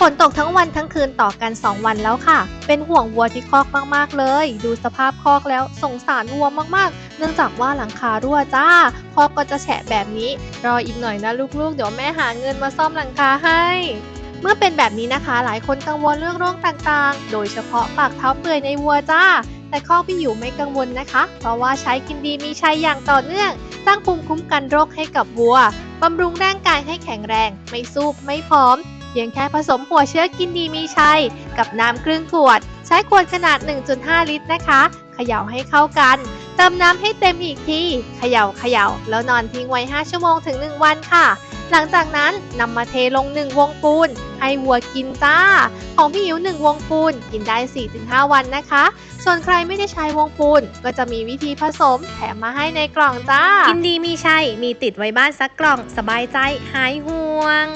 ฝนตกทั้งวันทั้งคืนต่อกัน 2 วันแล้วค่ะ เป็นห่วงวัวที่คอกมากๆเลย ดูสภาพคอกแล้วสงสารวัวมากๆ เนื่องจากว่าหลังคารั่วจ้า คอกก็จะแฉะแบบนี้ รออีกหน่อยนะลูกๆ เดี๋ยวแม่หาเงินมาซ่อมหลังคาให้เมื่อเป็นแบบนี้นะคะ หลายคนกังวลเรื่องโรคต่างๆ โดยเฉพาะปากเท้าเปื่อยในวัวจ้า แต่ข้อพี่อยู่ไม่กังวลนะคะ เพราะว่าใช้กินดีมีชัยอย่างต่อเนื่อง สร้างภูมิคุ้มกันโรคให้กับวัว บำรุงร่างกายให้แข็งแรง ไม่ซูบไม่ผอม เพียงแค่ผสมหัวเชื้อกินดีมีชัย กับน้ำครึ่งขวด ใช้ขวดขนาด 1.5 ลิตรนะคะ เขย่าให้เข้ากัน เติมน้ำให้เต็มอีกทีเขย่าเขย่าแล้วนอนทิ้งไว้ 5 ชั่วโมงถึง 1 วันค่ะ หลังจากนั้นนำมาเทลง 1 วงปูน ให้วัวกินจ้า ของพี่หิว1 วงปูน กินได้ 4-5 วันนะคะ ส่วนใครไม่ได้ใช้วงปูน ก็จะมีวิธีผสมแถมมาให้ในกล่องจ้า กินดีมีชัยมีติดไว้บ้านสักกล่องสบายใจหายห่วง